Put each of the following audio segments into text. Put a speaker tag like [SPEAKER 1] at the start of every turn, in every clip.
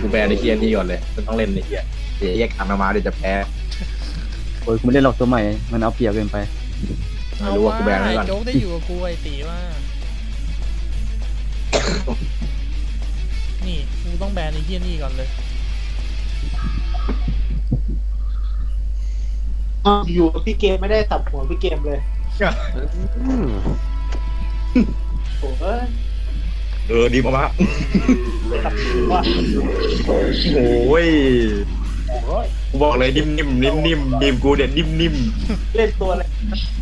[SPEAKER 1] กูแบนไอ้เฮียนี่ก่อนเลยมันต้องเล่นไอ้เฮียเดี๋ยวแยกทางมาเดี๋ยวจะแพ้
[SPEAKER 2] โอ้ยกูไม่เล่นหรอกตัวใหม่ มันเอาเปรียบเกินไป
[SPEAKER 1] ไม่
[SPEAKER 3] เอา
[SPEAKER 1] รู้ว่า
[SPEAKER 3] ว่า
[SPEAKER 1] กูแบนไว้ก่อน
[SPEAKER 3] โจ๊กได้อยู่กับกูไอ้ตีว่า นี่กูต้องแบนไอ้เฮียนี่ก่อนเลย
[SPEAKER 4] อยู่กับพี่เกมไม่ได้สับหัวพี่เกมเลยโอ้ย
[SPEAKER 1] เออดีมาก
[SPEAKER 4] สับหัว
[SPEAKER 1] โอ้ย
[SPEAKER 4] โอ้ย
[SPEAKER 1] กูบอกเลยนิ่มนิ่มนิ่มนิ่มทีมกูเนี่ยนิ่มนิ่ม
[SPEAKER 4] เล่นตัวอะไร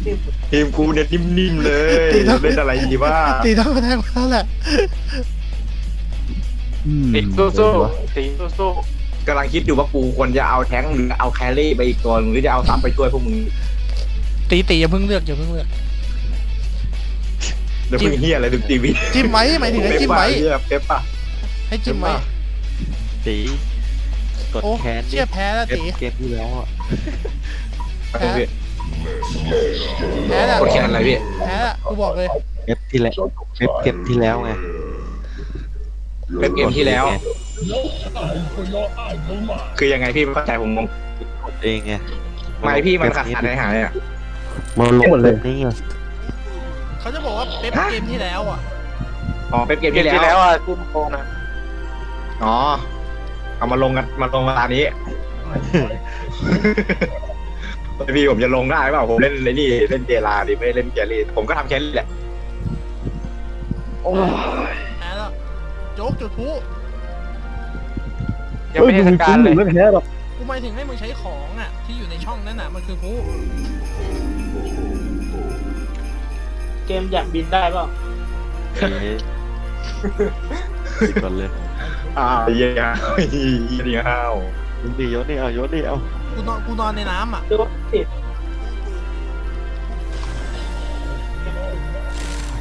[SPEAKER 4] นี่
[SPEAKER 1] ทีมกูเนี่ยนิ่มนิ่มเลย
[SPEAKER 3] ตีแล้ว
[SPEAKER 1] เล่นอะไรดีว่า
[SPEAKER 3] ตีต้องมาแทงมาแล้วแหละ
[SPEAKER 2] อืม
[SPEAKER 1] ตีสู้สู้ตีสู้สู้กำลังคิดอยู่ว่ากูควรจะเอาแท้งหรือเอาแครี่ไปอีกตัวหนึ่งหรือจะเอาซับไปช่วยพวกมึง
[SPEAKER 3] ตีตีอย่าเพิ่งเลือกอย่าเพิ่งเลือก
[SPEAKER 1] เดี๋ยวมึงเฮียอะไรดูทีวี
[SPEAKER 3] จิ้มไหมหมายถึงให้
[SPEAKER 1] เป๊ป
[SPEAKER 3] จิ้ม
[SPEAKER 1] ป่ะ
[SPEAKER 3] ไหม
[SPEAKER 1] เฮียเป๊ปป่ะ
[SPEAKER 3] ให้จิ้มไหม
[SPEAKER 5] ตีกด
[SPEAKER 3] โอ้
[SPEAKER 5] แค้น
[SPEAKER 3] เชี่ยแพ้แล้ว
[SPEAKER 5] เกม
[SPEAKER 3] ตี
[SPEAKER 5] เกมที่แล้วอะ
[SPEAKER 3] แพ้แล้ว
[SPEAKER 1] กดแค่อะไรพี่
[SPEAKER 3] แพ้แล้วกูบอกเลย
[SPEAKER 5] เกมที่แล้วเกมเกมที่แล้วไง
[SPEAKER 1] เป๊ปเกมที่แล้ว คือยังไงพี่ไม่เข้าใจผมงง
[SPEAKER 5] กดเองไง
[SPEAKER 1] ไม่พี่มันขาดขาดหายหายอะ
[SPEAKER 5] มันลงเลยนี่ไง
[SPEAKER 3] เขาจะบอกว่าเป๊ปเกมที่แล้วอะ
[SPEAKER 1] อ๋อเป๊ปเกมที่แล้ว อะทุ่มโกงนะอ๋อ เอามาลงกัน มาลงเวลานี้ พี่ผมจะลงได้เปล่าผมเล่นเลยนี่เล่นเจลาดิไม่เล่นแกรี่ผมก็ทำแครี่แหละ
[SPEAKER 3] แพ้แล้วโจ๊กจุดพลุ
[SPEAKER 1] ยังไม่ได้สการเลย
[SPEAKER 2] ไม่แพ้หรอก
[SPEAKER 3] กูหมายถึงให้มึงใช้ของอะ ที่อยู่ในช่องนั้นน่ะมันคือพลุ
[SPEAKER 4] เกมอยากบินได้เปล่า
[SPEAKER 5] เอ้ยตีก่อนเลย
[SPEAKER 1] อ่าเยี่ยเยี่ยเยี่ยห้าว
[SPEAKER 5] ยศนี่ยศนี่เอายศนี่เอา
[SPEAKER 3] กูนอนกูนอนในน้ำอะ
[SPEAKER 4] ดูติด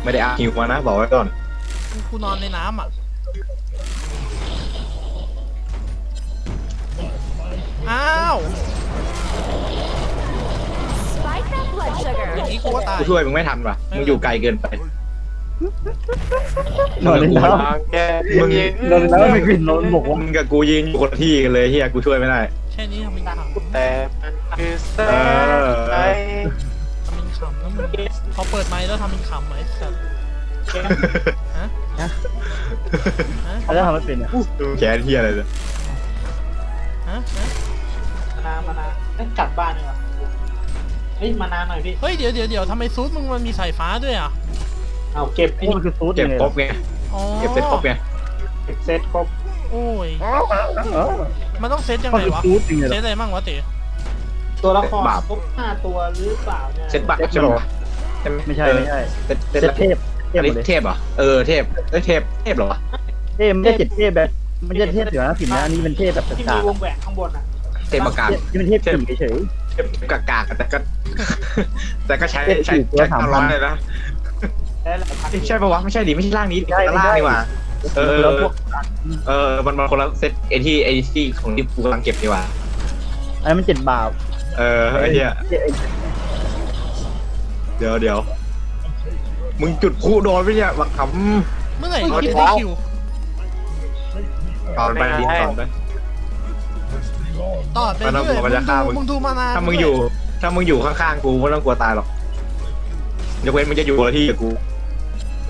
[SPEAKER 1] ไม่ได้อาฮิวมานะบอกไว้ก่อน
[SPEAKER 3] กูกูนอนในน้ำอะอ้าว อ
[SPEAKER 6] sugar.
[SPEAKER 3] ย่างนี้กูก็ตาย
[SPEAKER 1] กูช่วยมึงไม่ทันว่ะมึงอยู่ไกลเกินไป
[SPEAKER 2] นอนในน้
[SPEAKER 1] มึงำ
[SPEAKER 2] นอนในน้ำไม่ขึ้นนอนบกว่า
[SPEAKER 1] มึงกับกูยืนอยู่คนละที่กันเลยเฮียกูช่วยไม่ได้
[SPEAKER 3] แค่นี้ทำเป็นขำ
[SPEAKER 1] แต่เออ
[SPEAKER 3] ทำเป็นขำแล้วมึงพอเปิดไมค์แล้วทำเป็นขำไหมสัตว์
[SPEAKER 4] เกม
[SPEAKER 3] ฮะฮะ
[SPEAKER 2] เขาจะทำไม่เป็นอะ
[SPEAKER 1] แขนเฮียอะไรเนี่ย
[SPEAKER 3] ฮะฮะ
[SPEAKER 4] มานามานาเอ้ยกลับบ้านดีกว่า เฮ้ยมานาหน่อยพี่
[SPEAKER 3] เฮ้ยเดี๋ยวเดี๋ยวเดี๋ยวทำไมซูดมึงมันมีสายฟ้าด้วยอะ
[SPEAKER 4] เอาเก็บไอ้
[SPEAKER 2] นี่
[SPEAKER 4] นี่
[SPEAKER 2] มันคือซูด
[SPEAKER 1] เก็บ
[SPEAKER 2] ยังไง
[SPEAKER 1] ครบไง
[SPEAKER 3] อ๋อ
[SPEAKER 1] เก็บเซ็ตครบไง
[SPEAKER 4] เก็บเซตครบ
[SPEAKER 3] โอ้ย
[SPEAKER 2] เออ
[SPEAKER 3] มันต้องเซตยัง
[SPEAKER 2] มัน
[SPEAKER 3] ไง
[SPEAKER 2] คือ
[SPEAKER 3] วะ
[SPEAKER 2] ซูดจริงเลย
[SPEAKER 3] เซตอะไรมั่งวะเต๋
[SPEAKER 4] ตัวละครครบห้าตัวหรือเปล่าเนี่ย
[SPEAKER 1] เซ็ตบัตรใช่ไหมวะใช่ไหม
[SPEAKER 2] ไม่ใช่ไม่ใช่
[SPEAKER 1] เซ็ต
[SPEAKER 2] เจ็
[SPEAKER 1] เซ็
[SPEAKER 2] ด
[SPEAKER 1] ต
[SPEAKER 2] เทพเทพ
[SPEAKER 1] อัน
[SPEAKER 2] หม
[SPEAKER 1] นี้
[SPEAKER 2] ดเลย
[SPEAKER 1] เทพเหรอเออเทพเอ้ยเทพเทพเหรอวะ
[SPEAKER 2] เทพไม่ใช่เจ็ดเทพแบบไม่ใช่เทพเสือนะสิบนะอันนี้เป็นเทพแบบ
[SPEAKER 4] ที่
[SPEAKER 2] กา
[SPEAKER 4] มี
[SPEAKER 2] ก
[SPEAKER 4] วงแหวนข้างบนอะ
[SPEAKER 1] เทพประกาศ
[SPEAKER 2] ๆที่เป็นเทพสี่เฉย
[SPEAKER 1] เทพกากากๆแต่ก็ แต่ก็ใช้
[SPEAKER 2] เทพ
[SPEAKER 1] ใช้
[SPEAKER 2] สี่ตัว
[SPEAKER 1] ใช้
[SPEAKER 2] สาม
[SPEAKER 1] ต
[SPEAKER 2] พัน
[SPEAKER 1] ร้อยเลยนะ
[SPEAKER 4] ได้หลายพัน
[SPEAKER 1] ไม่ใช่ปะวะไม่ใช่ดิไม่ใช่ร่างนี้
[SPEAKER 2] ใช่
[SPEAKER 1] คนละร่าง
[SPEAKER 2] ไม่ใช่
[SPEAKER 1] นี่หว่า เออ
[SPEAKER 2] แล้วพวก
[SPEAKER 1] เออมันมันคนละเซตไอที่ไอที่ของที่กูกำลังเก็บนี่หว่า
[SPEAKER 2] อันนั้นมันเจ็ดบาท
[SPEAKER 1] เออไอเนี้ย
[SPEAKER 2] เจ็ดไอ้
[SPEAKER 1] เดี๋ยวเดี๋ยวมึงจุดพลุโดนไปเนี่ยบังค
[SPEAKER 3] เมื่อไหร่กูจะได้คิวำ
[SPEAKER 1] ตอนไปดินตอนไป
[SPEAKER 3] ต่อไป
[SPEAKER 1] มันต้อง
[SPEAKER 3] เรื่อย
[SPEAKER 1] มันจะฆ่ามึง
[SPEAKER 3] มึงดูมานาน
[SPEAKER 1] ถ้ามึงอยู่ ถ้ามึงอยู่ข้างๆกูไม่ต้องกลัวตายหรอกยกเว้นมึงจะอยู่คนละที่กับกู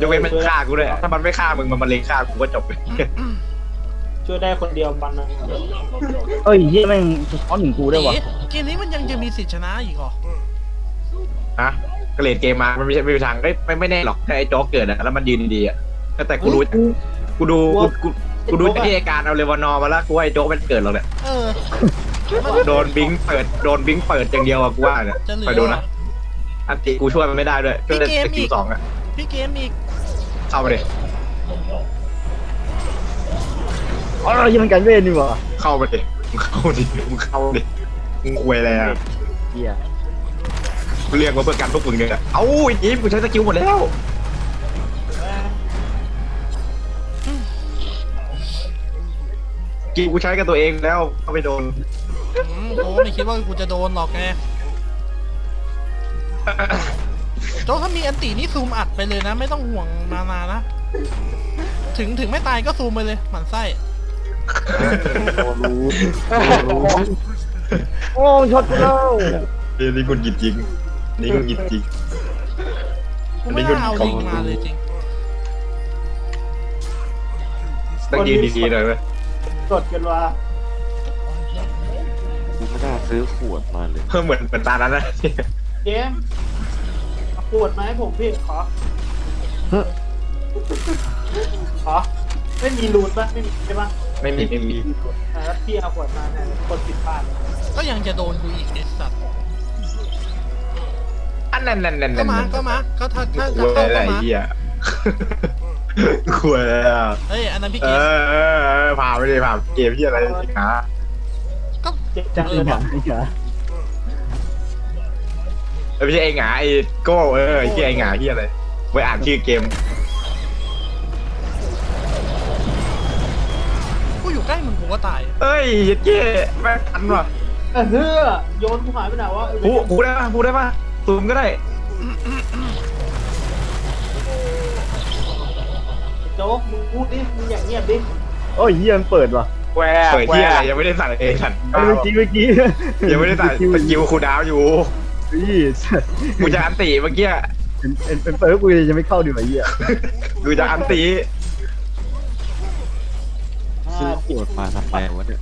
[SPEAKER 1] ยกเว้นมันฆ่ากูด้วยถ้ามันไม่ฆ่ามึงมันมาเลงฆ่ากูก็จบไป
[SPEAKER 4] ช่วยได้คนเดียวมันนะ
[SPEAKER 2] เอ้ยเฮียแม่งสะท้อนถึงกูได้วะ
[SPEAKER 3] เต๋เกมนี้มันยังจะมีสิทธิชนะอีกเหรอ
[SPEAKER 1] ฮะกระเลดเกมมามันไม่ใช่ไม่มีทางไม่ไม่ไม่แน่หรอกถ้าไอ้โจ๊กเกิดอะแล้วมันยืนดีๆอะแต่กูรู้กูดูกูกู กูดูจากที่ไอ้การเอาเลวานอร์มาแล้วกูว่าไอ้โจ๊กมันเกิดหรอกเนี่ย
[SPEAKER 3] เออ
[SPEAKER 1] โดนบิงเปิดโดนบิงเปิดอย่างเดียวอะกูว่าเนี่ย
[SPEAKER 3] จะเหลื
[SPEAKER 1] ไป
[SPEAKER 3] อ
[SPEAKER 1] ดูนะอันติกูช่วยมันไม่ได้ด้วยช่วยได้
[SPEAKER 3] พี่เกม
[SPEAKER 1] สกิ
[SPEAKER 3] อี
[SPEAKER 1] ล
[SPEAKER 3] ก
[SPEAKER 1] สองอะ
[SPEAKER 3] พี่เกมอีก
[SPEAKER 1] เข้าไปเลย
[SPEAKER 2] อ๋อเรายังมันกันเวทนี่หวะ
[SPEAKER 1] เข้าไปเลยมึงเข้าดิมึงเข้าดิมึงควยอะไรอะ
[SPEAKER 2] เฮีย
[SPEAKER 1] กูเรียกว่าเพื่อกันพวกมึงเนี่ยเอ้าไอ้ยิ้มกูใช้สกิลหมดแล้ว กิลกูใช้กับตัวเองแล้วก็ไม่โดน
[SPEAKER 3] อืมกูก็ไม่คิดว่ากูจะโดนหรอกไงโจ๊กถ้ามีอันตีนี่ซูมอัดไปเลยนะ ไม่ต้องห่วงนานานะ ถึงถึงไม่ตายก็ซูมไปเลยหมันไส้
[SPEAKER 5] โอ้รู้
[SPEAKER 2] โอ้ช็อตกูแล้ว
[SPEAKER 1] เฮ้ยนี่คุณกิดจริง นี่คุณกิดจริง
[SPEAKER 3] กูไม่น่าเอาลิงมาเลยจริง
[SPEAKER 1] ต้องยืนดีๆหน่อยไหม
[SPEAKER 4] กดกันว่า
[SPEAKER 5] กูไม่น่าซื้อขวดมาเลย
[SPEAKER 1] เหมือนเหมือนตานั้นนะ
[SPEAKER 4] เกมเอาปวดไหมาให้ผมพี่ขอขอไม่มีรูนปะไม่มีใช่ปะ
[SPEAKER 1] ไม่มีไม่มี
[SPEAKER 4] แต่ถ้าพี่เอาขวดมาเนี่ยกดผิดพลาดเลย
[SPEAKER 3] ก็ยังจะโดนกูอีกไอ้สัตว์
[SPEAKER 1] อันนั้นนั่นนั่น
[SPEAKER 3] ก็
[SPEAKER 1] นั่น
[SPEAKER 3] มาก็มาก็ถ้าถ้าจะ
[SPEAKER 1] คุย
[SPEAKER 3] เข้า
[SPEAKER 1] อะไร
[SPEAKER 3] ก็มา
[SPEAKER 1] เหี้ย คุยอะไรอะ
[SPEAKER 3] เฮ้ยอันนั้นพี่
[SPEAKER 1] เอ
[SPEAKER 3] เกม
[SPEAKER 1] อเออเออพาไปดิพาเกมที่อะไรหา
[SPEAKER 3] ก็
[SPEAKER 4] เจ็บ
[SPEAKER 2] จั
[SPEAKER 4] จั
[SPEAKER 2] ง
[SPEAKER 4] ง
[SPEAKER 2] เล
[SPEAKER 4] เลยย
[SPEAKER 2] หนั
[SPEAKER 4] ว่ะ
[SPEAKER 2] งไอ้เหี้ย
[SPEAKER 1] เออไม่ใช่ไอ้หงาไอ้โก้เออไอ้ที่ไอ้หงาที่อะไรไปอ่านชื่อเกม
[SPEAKER 3] กูอยู่ใกล้มึงกูก็ตาย
[SPEAKER 1] เอ้ยเจ๊แม่งทันว่ะ
[SPEAKER 4] เออเฮ้อโยนกูหายไปไหนวะ
[SPEAKER 1] พูพูดได้ป่ะพูดได้ป่ะซูมก็ได้
[SPEAKER 4] โจ๊กมึงพูดดิมึงอย่างเงียบดิ
[SPEAKER 2] โอ้ยเหี้ยมันเปิดว่ะ
[SPEAKER 5] แหว
[SPEAKER 1] เปิดที่อะไรยังไม่ได้สั่งเองสั่ง
[SPEAKER 2] เอาเมื่อกี้เมื่อกี้
[SPEAKER 1] ยังไม่ได้สั่งสกิลคูลดาวน์อยู่
[SPEAKER 2] นี่
[SPEAKER 1] กูจะอันติเมื่อกี้
[SPEAKER 2] เป็นเป็นเป็นเปิดกูยังไม่เข้าดีกว่าไอ้เหี้ย
[SPEAKER 1] กูจะอันติ
[SPEAKER 5] ซื้อขวดมาทำไมวะเนี่ย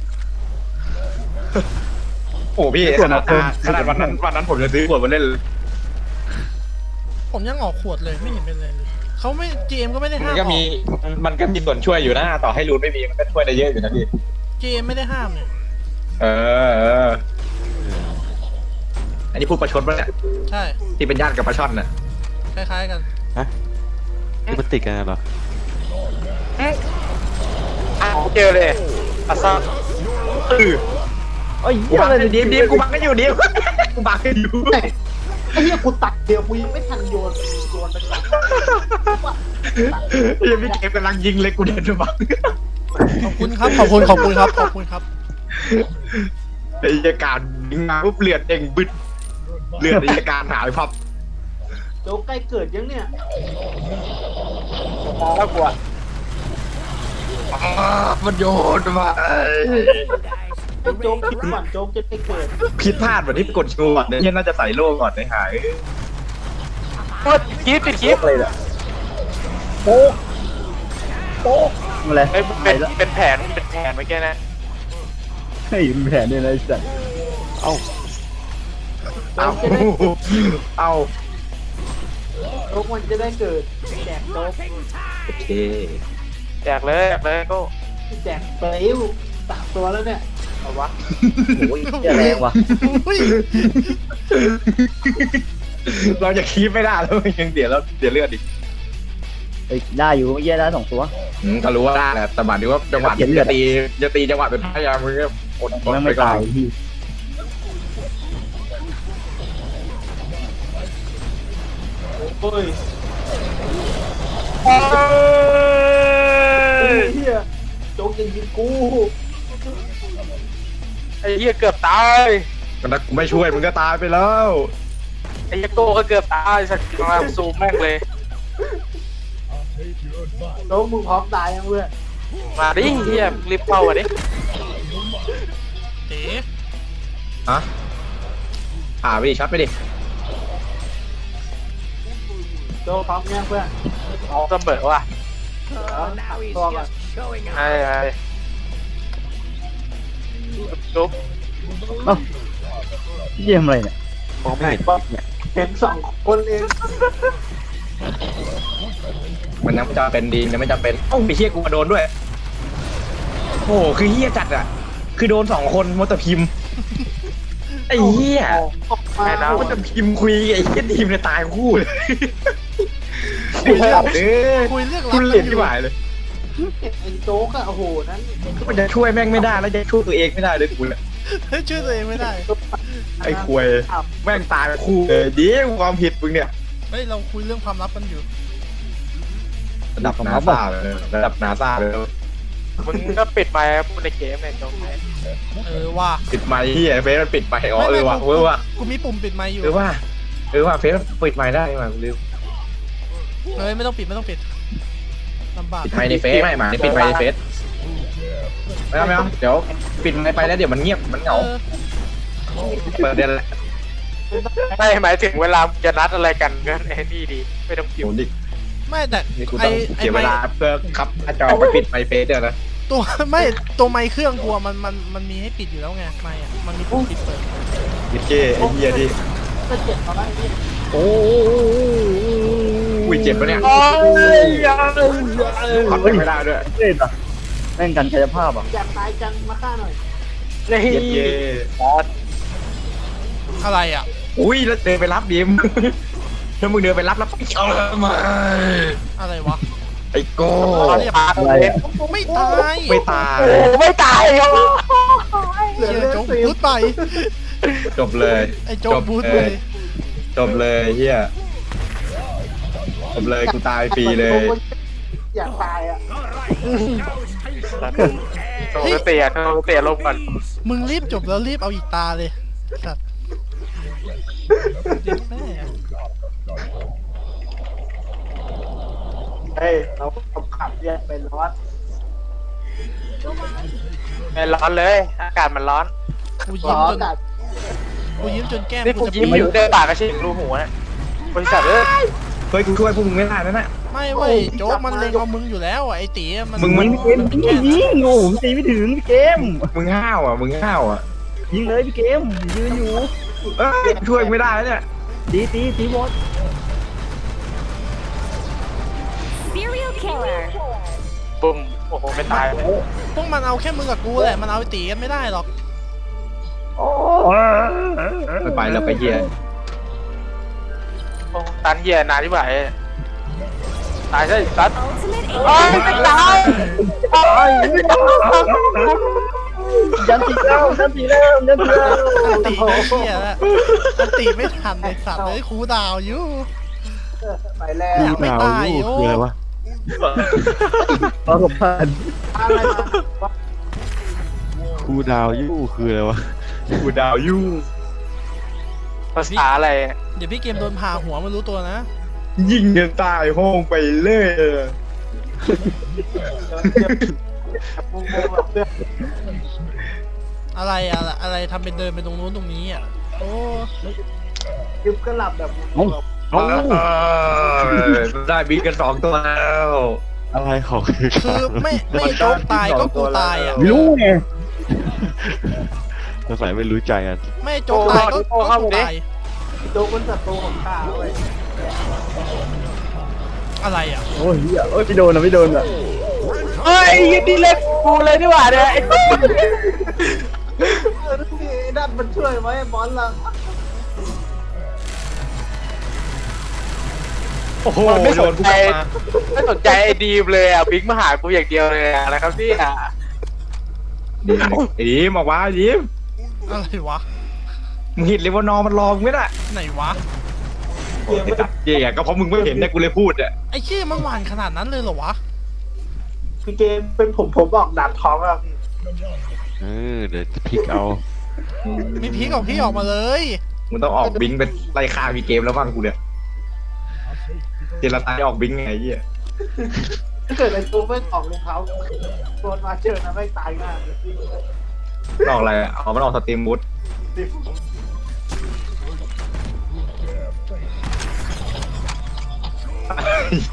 [SPEAKER 1] โอ้พี่ขนาดขนาดวันนั้นวันนั้นผมจะซื้อขวดมาเล่นเลย
[SPEAKER 3] ผมยังออกขวดเลยไม่เห็นเป็นไรเลย เขาไม่เกมก็ไม่ได้
[SPEAKER 1] มั
[SPEAKER 3] ห้าม
[SPEAKER 1] นก็มี
[SPEAKER 3] ออก
[SPEAKER 1] มันก็มีส่วนช่วยอยู่นะต่อให้รูนไม่มีมันก็ช่วยได้เยอะอยู่นะพี่
[SPEAKER 3] เกมไม่ได้ห้ามเนี่ย
[SPEAKER 1] เออเอออันนี้พูดประชดปะเนี่ย
[SPEAKER 3] ใช่
[SPEAKER 1] ที่เป็นญาติกับปลาช่อนน่ะ
[SPEAKER 3] คล้ายๆกัน
[SPEAKER 5] นี่มันติดกันเหรอ
[SPEAKER 1] เจอเลยอาซาเออ
[SPEAKER 2] โอ้ย
[SPEAKER 1] กู
[SPEAKER 2] เหี้ย
[SPEAKER 1] บัง
[SPEAKER 2] อะไร
[SPEAKER 1] ให้ดิมดิมกูบังให้อยู่ดิมกูบังให้อยู่
[SPEAKER 4] ไอ้เหี้ยกูตัดเดียวกูยังไม่ทันโยนโยนไปก่อน
[SPEAKER 1] ยังไม่เก็บกำลังยิงเลยกูเดินไปบัง
[SPEAKER 3] ขอบคุณครับ ขอบคุณ ขอบคุณครับ ขอบคุณครับ
[SPEAKER 1] ไอ้ยาการยิงมาปุ๊บเลือดเด้งบึดเลือดไอ้ยาการหายพับ
[SPEAKER 4] โจ๊กใกล้เกิดยังเนี่ย
[SPEAKER 1] แล้วกว่ามันโยนมา
[SPEAKER 4] ไอ้ โจ๊กคิดก่อนโจ๊กจะได้เกิด
[SPEAKER 1] ผิดพลาดวันที่กดชูก่อนเนี่ยน่าจะใส่โล่ก่อนในหาย
[SPEAKER 7] คิดปิดคลิป
[SPEAKER 2] อะไรเนี่ยโป๊กโป๊กอะไร
[SPEAKER 7] เอ้ย
[SPEAKER 2] ไป
[SPEAKER 7] เป็น
[SPEAKER 2] แล้ว
[SPEAKER 7] เป็นแผนเป็นแผนเมื่อกี้นะ
[SPEAKER 2] เฮ้ยมีแผนด้วยนะไอ้สัส
[SPEAKER 1] เอา
[SPEAKER 4] โจ๊กจะได้เกิด
[SPEAKER 1] เอา
[SPEAKER 4] โจ๊กมันจะได้เกิดแจกโจ๊ก
[SPEAKER 1] โอเค
[SPEAKER 7] แจกเลยแจกเลยก็
[SPEAKER 4] แจกเปรี้ยวสามตัวแล้วเนี่ย
[SPEAKER 7] เอาวะ
[SPEAKER 2] โอ้ยเหี้ยแรงว่ะ
[SPEAKER 3] อุ้ย
[SPEAKER 1] เราจะคีบไม่ได้แล้วยังเดี๋ยวแล้วเดี๋ยวเลือดอีก
[SPEAKER 2] เอ้ยได้อยู่เหี้ยได้สองตัว
[SPEAKER 1] อืมก็รู้ว่าได้แหละแต่บัดนี้ว่าจังหวะ
[SPEAKER 2] เขียนเลือด
[SPEAKER 1] จะตีจะตีจังหวะเป็นพยายามมึงก็อดทน
[SPEAKER 2] แม่ง
[SPEAKER 1] ไป
[SPEAKER 2] ไม่
[SPEAKER 1] ก่อ
[SPEAKER 2] ตาย
[SPEAKER 1] น
[SPEAKER 2] พี่
[SPEAKER 4] โอ้ยเฮียโจ๊กจะยิงกู
[SPEAKER 7] ไอ้เหี้ยเกือบตาย
[SPEAKER 1] มันถ้ากูไม่ช่วยมึงก็ตายไปแล้ว
[SPEAKER 7] ไอ้เหี้ยโก้ก็เกือบตายสักมาซูมแม่งเลย
[SPEAKER 4] โจ๊กมึงพร้อมตายยังเพื่อน
[SPEAKER 7] มาดิเหี้ยรีบเข้ามาดิ
[SPEAKER 3] เต๋
[SPEAKER 1] ฮะผ่าไปดิช็อตไปดิ
[SPEAKER 4] โจ๊กพร้อมยังเพื่อน
[SPEAKER 7] เอาเสมอว่ะ
[SPEAKER 4] เอาตัวก่อน
[SPEAKER 7] ไอ้ไอ้ จุ๊บ
[SPEAKER 2] เอ้าเยี่ยมอะไรเนี่ย
[SPEAKER 5] มองไม่เห็นเนี่ย
[SPEAKER 4] เห็นสองคนเอง
[SPEAKER 1] มันยังไม่จำเป็นดียังไม่จำเป็นโอ้าไอ้เฮียกูมาโดนด้วย โอ้โหคือเฮียจัดอะ คือโดนสองคนมอเตอร์พิมพ์ไอ้เฮีย
[SPEAKER 4] ออกมา
[SPEAKER 7] ไอ้น้
[SPEAKER 1] มอเตอร์พิมพ์คุยกับไอ้เฮียทีมเนี่ยตายคู่เลยไอ้เหี้ยเอ้ย
[SPEAKER 3] คุยเรื่อง
[SPEAKER 1] คุณ
[SPEAKER 3] รั
[SPEAKER 1] เล่น
[SPEAKER 3] อ
[SPEAKER 1] ที่หมายเลย
[SPEAKER 4] ไอ้โจ๊กอะโอ้โหนั้น
[SPEAKER 1] มันจะช่วยแม่งไม่ได้แล้วจะช่วยตัวเองไม่ได้เลยกูเนี่ย
[SPEAKER 3] เฮ้ยช่วยตัวเองไม่ได้
[SPEAKER 1] ไอ้ควยแม่งตายคู่เลยเดียวความผิดมึงเนี่ย
[SPEAKER 3] เฮ้ยเราคุยเรื่องความลับกันอยู่
[SPEAKER 1] ระดับนาซาเลยระดับนาซาเลย
[SPEAKER 7] มึงก็ปิดไมค์พูดในเกมเนี่ยจงไหน
[SPEAKER 3] เออว่า
[SPEAKER 1] ปิดไมค์ที่เฟซมันปิดไมค์อ๋อเออว่ะเออว่ะ
[SPEAKER 3] กูมีปุ่มปิดไมค์อยู่
[SPEAKER 1] เออว่ะเออว่ะเฟซมันปิดไมค์ได้ว่ะกูลืม
[SPEAKER 3] เฮ้ยไม่ต้องปิดไม่ต้องปิด ลำบาก
[SPEAKER 1] ปิดไมค์ในเฟซไม่หมาปิดไมค์ในเฟซไม่เอาไม่เอาเดี๋ยวปิดไมค์ไปแล้วเดี๋ยวมันเงียบมันเหา
[SPEAKER 3] เองอ
[SPEAKER 1] เปิดเดือนละ
[SPEAKER 7] ไม่หมายถึงเวลาจะนัดอะไรกันก็ไอ้นี่ดีไม่ต้อง
[SPEAKER 1] โห
[SPEAKER 7] คิว
[SPEAKER 1] ดิ
[SPEAKER 3] ไม่แต่
[SPEAKER 1] นี่กู
[SPEAKER 3] ไอ
[SPEAKER 1] ต้อง
[SPEAKER 3] ไอ
[SPEAKER 1] เสียเว
[SPEAKER 3] ไม
[SPEAKER 1] ลา
[SPEAKER 3] ค์
[SPEAKER 1] เพื่อขับหน้าจอไปปิดไมค์เฟซเดี๋ยวนะ
[SPEAKER 3] ตัวไม่ตัวไมค์เครื่องกลัวมันมันมันมีให้ปิดอยู่แล้วไงไมค์อะมันมีปุ่มปิดเปิด
[SPEAKER 1] ดิเจไอ้เหี้ยดิ
[SPEAKER 4] ก็เจ็บตอนนั้นนี่
[SPEAKER 2] โอ้
[SPEAKER 1] อุ้ยเจ็บปะเนี่ย
[SPEAKER 7] โอ้ยยัง
[SPEAKER 1] คอนไม่ได้ด้วย
[SPEAKER 2] เล่นอะแม่งกันกายภาพอะ
[SPEAKER 4] อยากตายจังมาฆ่าหน่อย
[SPEAKER 7] นี่
[SPEAKER 1] เย็ดเย่
[SPEAKER 3] อะไรอะ
[SPEAKER 1] อุ้ยแล้วเดินไปรับดิมถ้ามึงเดินไปรับแล้วไปเออมา
[SPEAKER 3] อะไรวะ
[SPEAKER 1] ไอ้โก้
[SPEAKER 7] ตอนนี้พา
[SPEAKER 2] อะไรอะ
[SPEAKER 3] ไม่ตาย
[SPEAKER 1] ไม่ตาย
[SPEAKER 7] โอ้ไม่ตายครับ
[SPEAKER 4] เหลือ
[SPEAKER 3] เชี่ย
[SPEAKER 4] เลือด
[SPEAKER 3] โจ๊ก
[SPEAKER 4] สิ
[SPEAKER 3] บูทไป
[SPEAKER 1] จบเลย
[SPEAKER 3] ไอ้โจ๊กบูทไป
[SPEAKER 1] จบเลยเฮีย จบเลยกูตายฟรีเลย
[SPEAKER 4] อยากตายอะ
[SPEAKER 7] โทรเตะโทรเตะลงก่อน
[SPEAKER 3] มึงรีบจบแล้วรีบเอาอีกตาเลยสัตว์เจ็บแม่
[SPEAKER 4] เฮ้ยเราขับเนี่ยเป็นร้อน
[SPEAKER 7] ไม่ร้อนเลย อากาศมันร้อน
[SPEAKER 3] กู
[SPEAKER 4] ร้
[SPEAKER 3] ยิ้ม
[SPEAKER 4] อ
[SPEAKER 3] จ
[SPEAKER 4] น
[SPEAKER 3] น
[SPEAKER 4] กัด
[SPEAKER 3] กูยิ้มจนแก้ม
[SPEAKER 7] นี่
[SPEAKER 3] กู
[SPEAKER 7] กู
[SPEAKER 3] จะ
[SPEAKER 7] ยิ้ม
[SPEAKER 3] ปี
[SPEAKER 7] อยู่เดินปากกระชิงรูหูนะบริษัทเออ
[SPEAKER 1] เฮ้ยกูช่วยพวกมึงไม่ได้นะน่ะ
[SPEAKER 3] ไม่เว้ยโจ๊กมันเลงเอามึงอยู่แล้วอะไอ้ตีอะมัน
[SPEAKER 1] มึงมัน
[SPEAKER 2] พี่เกมยิงไม่ยิงโอ้ผมตีไม่ถึงพี่เกม
[SPEAKER 1] มึงห้าวอะ มึงห้าวอะ
[SPEAKER 2] ยิงเลยพี่เกมยืนอยู่
[SPEAKER 1] เอ้ยช่วยไม่ได้เนี่ย
[SPEAKER 2] ตีตีตีบอส
[SPEAKER 6] Serial killer.
[SPEAKER 7] ปุ้มโอ้โหไม่ตายเลย
[SPEAKER 3] พวกมันเอาแค่มึงกับกูแหละมันเอาไอ้ตีกันไม่ได้หรอก
[SPEAKER 2] โอ้
[SPEAKER 1] ไม่ไปแล้วไปเฮีย
[SPEAKER 7] โอ้ตันเฮียนานที่ไหนตายใช่ตัน
[SPEAKER 6] Ultimate
[SPEAKER 7] โอ้ย
[SPEAKER 6] aim.
[SPEAKER 7] ไม่ตาย
[SPEAKER 2] ยันตีแล้วยันตีแล้วยันตีแล้ว
[SPEAKER 3] อันตีก็เชี่ยแล้วอันตีไม่ทันไอ้สัตว์เลยครูดาวอยู่
[SPEAKER 4] ไปแล้ว
[SPEAKER 3] อยากไม่ตายโอ้
[SPEAKER 2] ประสบผ่าน
[SPEAKER 4] อะไรมา
[SPEAKER 5] ครูดาวยู่คืออะไรวะ
[SPEAKER 1] กูดาวยู่
[SPEAKER 7] ภาษาอะไร
[SPEAKER 3] เดี๋ยวพี่เกมโดนผ่าหัวไม่รู้ตัวนะ
[SPEAKER 1] ยิงจนตายห้องไปเลย
[SPEAKER 4] มุมแบบเลือด
[SPEAKER 3] อะไรอะอะไรทำเป็นเดินไปตรงนู้นตรงนี้อะโอ้
[SPEAKER 4] ยึบก็หลับแบบ
[SPEAKER 2] เอ้า เอ้า
[SPEAKER 1] เออได้บีกันสองตัวแล้ว
[SPEAKER 5] อะไรของคือ
[SPEAKER 3] คือไม่ไม่โจ๊กตายก็กูตายอะ
[SPEAKER 2] ไม่รู้ไง
[SPEAKER 5] สงสัยไม่รู้ใจกัน
[SPEAKER 3] ไม่โจ๊กตายก็ก็กูตาย
[SPEAKER 4] โดนศัตรูของข้าเว้ย
[SPEAKER 3] อะไรอะ
[SPEAKER 2] โอ้ยเหี้ยโอ้ยไม่โดนอะไม่โดนอะ
[SPEAKER 7] เฮ้ยยินดีเล่นกูเลยดีกว่าเนี่ยไอ้
[SPEAKER 4] เออที่นั่นมันช่วยไว้บอลละ
[SPEAKER 1] โอ้โห
[SPEAKER 7] ไม่
[SPEAKER 1] โด
[SPEAKER 7] ส
[SPEAKER 1] น
[SPEAKER 7] น
[SPEAKER 1] กู
[SPEAKER 7] ใจ
[SPEAKER 1] กลับมา
[SPEAKER 7] ไม่สนใจไอ้ดีมเลยอะบิ๊กมาหากูอย่างเดียวเลยอะนะครับพี่อะ
[SPEAKER 1] ไอ้ดิมออกมาไอ้ดิม
[SPEAKER 3] อะไรวะ
[SPEAKER 1] มึงเห็นเลวานอร์มันรอมึงไหมน่ะ
[SPEAKER 3] ไหนวะ
[SPEAKER 1] โอ้ยไอ้จัดเย่ก็เพราะมึงไม่เห็นเนี่ยกูเลยพูดอะ
[SPEAKER 3] ไอ้เชี่ยมันหวานขนาดนั้นเลยเหรอวะ
[SPEAKER 4] พี่เกมเป็นผมผมบอกดัดท้องอะ
[SPEAKER 5] เออเดี๋ยวจะพลิกเอา
[SPEAKER 3] ไม่พีกออกพี่ออกมาเลย
[SPEAKER 1] มึงต้องออกบิงเป็นไล่ฆ่ามีเกมแล้วบ้างกูเนี่ยเจรตายออกบิงไงไอ้เหี้ย
[SPEAKER 4] ถ้าเกิดไอ้ตัวไม่ออกรองเท้าโดนมาเจอนะไม่ตายง่าย
[SPEAKER 1] มันออกอะไรอะเอามันออกสตรีมมูด